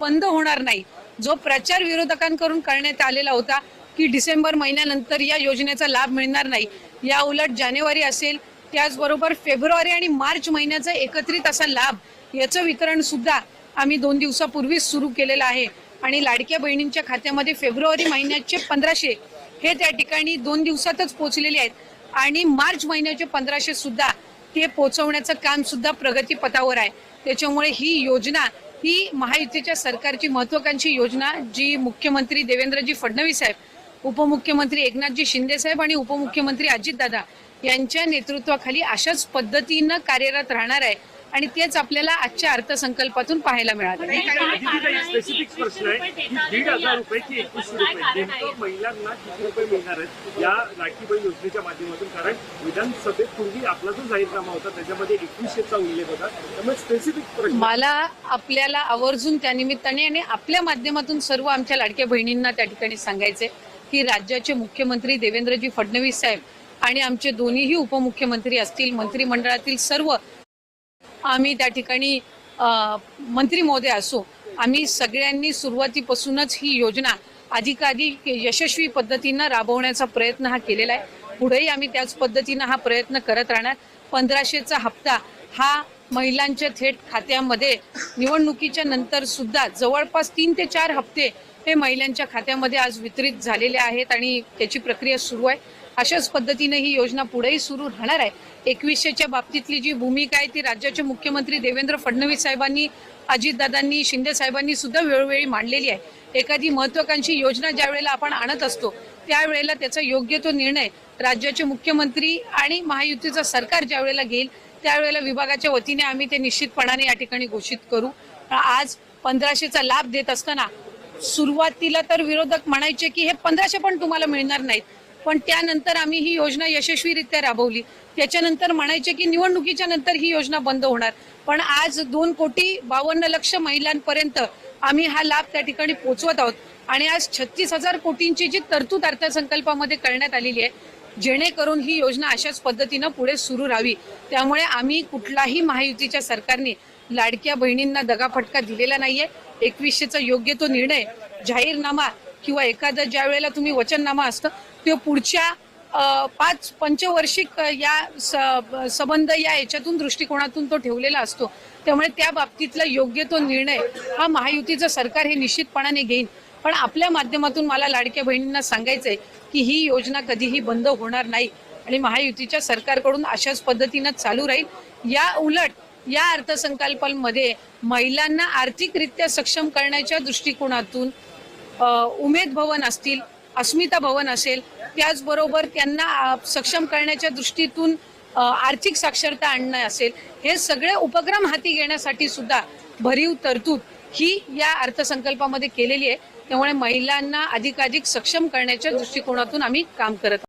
बंद होणार नाही. जो प्रचार विरोधकांकडून करण्यात आलेला होता की डिसेंबर महिन्यानंतर या योजनेचा लाभ मिळणार नाही या उलट जानेवारी असेल त्याचबरोबर फेब्रुवारी आणि मार्च महिन्याचा एकत्रित असा लाभ याचं वितरण सुद्धा आम्ही दोन दिवसापूर्वीच सुरू केलेलं आहे. आणि लाडक्या बहिणींच्या खात्यामध्ये फेब्रुवारी महिन्याचे पंधराशे हे त्या ठिकाणी दोन दिवसातच पोहोचलेले आहेत. आणि मार्च महिन्याचे पंधराशे सुद्धा ते पोहोचवण्याचं काम सुद्धा प्रगतीपथावर आहे. त्याच्यामुळे ही योजना ही महायुतीच्या सरकारची महत्वाकांक्षी योजना जी मुख्यमंत्री देवेंद्रजी फडणवीस साहेब उपमुख्यमंत्री एकनाथजी शिंदे साहेब आणि उपमुख्यमंत्री अजितदादा यांच्या नेतृत्वाखाली अशाच पद्धतीनं कार्यरत राहणार आहे. आणि तेच आपल्याला आजच्या अर्थसंकल्पातून पाहायला मिळालं. विधानसभेत पूर्वी आपला जो जाहीरनामा होता त्याच्यामध्ये एकवीसशेचा उल्लेख होता. त्यामुळे स्पेसिफिक मला आपल्याला आवर्जून त्या निमित्ताने आणि आपल्या माध्यमातून सर्व आमच्या लाडक्या बहिणींना त्या ठिकाणी सांगायचे की राज्याचे मुख्यमंत्री देवेंद्रजी फडणवीस साहेब आणि आमचे दोन्हीही उपमुख्यमंत्री असतील मंत्रिमंडळातील सर्व आम्ही त्या ठिकाणी मंत्री महोदय असो आम्ही सगळ्यांनी सुरुवातीपासूनच ही योजना अधिकाधिक यशस्वी पद्धतीनं राबवण्याचा प्रयत्न हा केलेला आहे. पुढेही आम्ही त्याच पद्धतीनं हा प्रयत्न करत राहणार. पंधराशेचा हप्ता हा महिलांच्या थेट खात्यामध्ये निवडणुकीच्या नंतर सुद्धा जवळपास तीन ते चार हप्ते ते महिलांच्या खात्यामध्ये आज वितरित झालेले आहेत आणि त्याची प्रक्रिया सुरू आहे. अशाच पद्धतीने ही योजना पुढेही सुरू राहणार आहे. एकवीसशेच्या बाबतीतली जी भूमिका आहे ती राज्याचे मुख्यमंत्री देवेंद्र फडणवीस साहेबांनी अजितदादांनी शिंदे साहेबांनी सुद्धा वेळोवेळी मांडलेली आहे. एखादी महत्वाकांक्षी योजना ज्या वेळेला आपण आणत असतो त्यावेळेला त्याचा योग्य तो निर्णय राज्याचे मुख्यमंत्री आणि महायुतीचं सरकार ज्या वेळेला घेईल त्यावेळेला विभागाच्या वतीने आम्ही ते निश्चितपणाने या ठिकाणी घोषित करू. आज पंधराशेचा लाभ देत असताना सुरुवातीला तर विरोधक म्हणायचे की हे पंधराशे पण तुम्हाला मिळणार नाहीत. पण त्यानंतर आम्ही ही योजना यशस्वीरित्या राबवली. त्याच्यानंतर म्हणायचे की निवडणुकीच्या नंतर ही योजना बंद होणार. पण आज दोन कोटी बावन्न लक्ष महिलांपर्यंत आम्ही हा लाभ त्या ठिकाणी पोचवत आहोत. आणि आज छत्तीस हजार कोटींची जी तरतूद अर्थसंकल्पामध्ये करण्यात आलेली आहे जेणेकरून ही योजना अशाच पद्धतीनं पुढे सुरू राहावी. त्यामुळे आम्ही कुठलाही महायुतीच्या सरकारने लाडक्या बहिणींना दगाफटका दिलेला नाहीये. एकवीसशेचा योग्य तो निर्णय जाहीरनामा किंवा एखादा ज्या वेळेला तुम्ही वचननामा असतं तो पुढच्या पाच पंचवर्षिक या स- संबंध या याच्यातून दृष्टिकोनातून तो ठेवलेला असतो. त्यामुळे त्या बाबतीतला योग्य तो निर्णय हा महायुतीचं सरकार हे निश्चितपणाने घेईन. पण आपल्या माध्यमातून मला लाडक्या बहिणींना सांगायचं आहे की ही योजना कधीही बंद होणार नाही आणि महायुतीच्या सरकारकडून अशाच पद्धतीनं चालू राहील. या उलट या अर्थसंकल्पांमध्ये महिलांना आर्थिकरित्या सक्षम करण्याच्या दृष्टिकोनातून उमेद भवन असतील अस्मिता भवन असेल त्याचबरोबर त्यांना सक्षम करण्याच्या दृष्टीतून आर्थिक साक्षरता आणणं असेल हे सगळे उपक्रम हाती घेण्यासाठी सुद्धा भरीव तरतूद ही या अर्थसंकल्पामध्ये केलेली आहे त्यामुळे महिलांना अधिकाधिक सक्षम करण्याच्या दृष्टिकोनातून आम्ही काम करत आहोत.